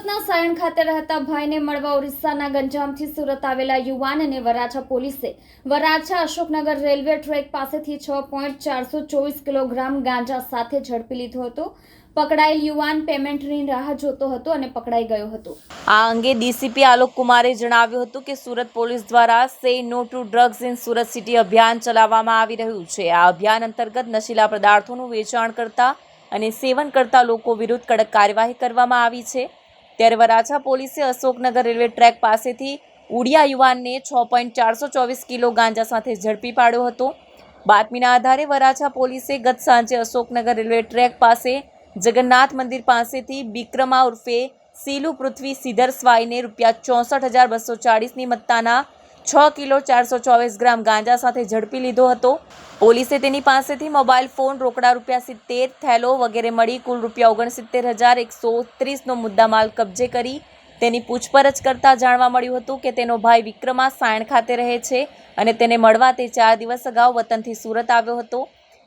સાયણ ખાતે રહેતા ભાઈને મળવા ઓરિસ્સાના ગંજામથી સુરત આવેલા યુવાન અને વરાછા પોલીસે વરાછા અશોકનગર રેલવે ટ્રેક પાસેથી છ પોઈન્ટ ચારસો ચોવીસ કિલોગ્રામ ગાંજા સાથે ઝડપી લીધો હતો. પકડાયેલ યુવાન પેમેન્ટની રાહ જોતો હતો અને પકડાઈ ગયો હતો. આ અંગે ડીસીપી આલોક કુમારે જણાવ્યું હતું કે સુરત પોલીસ દ્વારા say no to drugs in Surat city અભિયાન ચલાવવામાં આવી રહ્યું છે. આ અભિયાન અંતર્ગત નશીલા પદાર્થોનું વેચાણ કરતા અને સેવન કરતા લોકો વિરુદ્ધ કડક કાર્યવાહી કરવામાં આવી છે. ત્યારે વરાછા પોલીસે અશોકનગર રેલવે ટ્રેક પાસેથી ઉડિયા યુવાનને છ પોઈન્ટ ચારસો ચોવીસ કિલો ગાંજા સાથે ઝડપી પાડ્યો હતો. બાતમીના આધારે વરાછા પોલીસે ગત સાંજે અશોકનગર રેલવે ટ્રેક પાસે જગન્નાથ મંદિર પાસેથી બિક્રમા ઉર્ફે સીલુ પૃથ્વી સિધર સ્વાઈને રૂપિયા ચોસઠ હજાર બસો ચાળીસની મત્તાના છ કિલો ચારસો ચોવીસ ગ્રામ ગાંજા સાથે ઝડપી લીધો હતો. પોલીસે તેની પાસેથી મોબાઈલ ફોન રોકડા રૂપિયા સિત્તેર, થેલો વગેરે મળી કુલ રૂપિયા ઓગણસિત્તેર હજાર એકસો ત્રીસનો મુદ્દામાલ કબજે કરી. તેની પૂછપરછ કરતાં જાણવા મળ્યું હતું કે તેનો ભાઈ વિક્રમા સાયણ ખાતે રહે છે અને તેને મળવા તે ચાર દિવસ અગાઉ વતનથી સુરત આવ્યો હતો.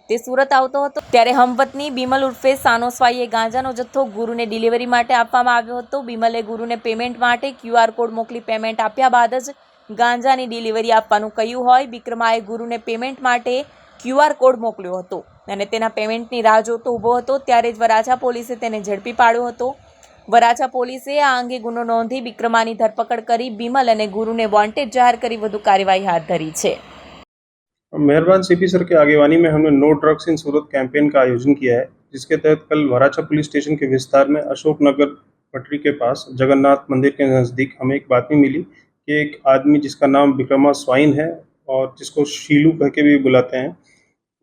તે સુરત આવતો હતો ત્યારે હમવતની બિમલ ઉર્ફે સાનોસ્વાઈએ ગાંજાનો જથ્થો ગુરુને ડિલિવરી માટે આપવામાં આવ્યો હતો. બિમલે ગુરુને પેમેન્ટ માટે ક્યુઆર કોડ મોકલી પેમેન્ટ આપ્યા બાદ જ ગાંજાની ડિલિવરી આપવાનું કહ્યું હોય વિક્રમાએ ગુરુને પેમેન્ટ માટે ક્યુઆર કોડ મોકલ્યો હતો અને તેના પેમેન્ટની રાહ જોતો ઊભો હતો ત્યારે જ વરાછા પોલીસે તેને ઝડપી પાડ્યો હતો વરાછા પોલીસે આ અંગે ગુનો નોંધી વિક્રમાની ધરપકડ કરી બિમલ અને ગુરુને વોન્ટેડ જાહેર કરી વધુ કાર્યવાહી હાથ ધરી છે मेहरबान सीपी सर की आगेवानी में हमने no drugs in Surat campaign का आयोजन किया है जिसके तहत कल वराछा पुलिस स्टेशन के विस्तार में अशोक नगर पटरी के पास जगन्नाथ मंदिर के नज़दीक हमें एक बातमी मिली कि एक आदमी जिसका नाम विक्रमा स्वाइन है और जिसको शीलू कह के भी बुलाते हैं,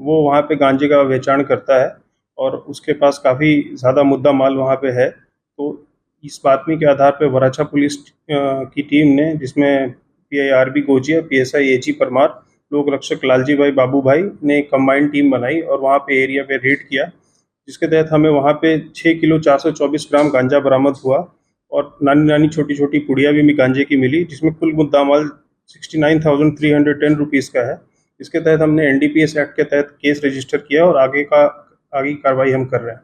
वो वहाँ पे गांजे का वेचाण करता है और उसके पास काफ़ी ज़्यादा मुद्दा माल वहाँ पे है। तो इस बातमी के आधार पे वराछा पुलिस की टीम ने, जिसमें P I R B Gojiya P S I A G Parmar, लोक रक्षक लालजी भाई बाबू भाई ने एक कंबाइंड टीम बनाई और वहाँ पे एरिया पे रेड किया, जिसके तहत हमें वहाँ पे छः किलो चार सौ चौबीस ग्राम गांजा बरामद हुआ। और नानी नानी छोटी छोटी पुड़िया भी गांजे की मिली, जिसमें कुल मुद्दा माल sixty nine thousand three hundred ten rupees का है। इसके तहत हमने N D P S act के तहत केस रजिस्टर किया और आगे का, आगे कार्रवाई हम कर रहे हैं।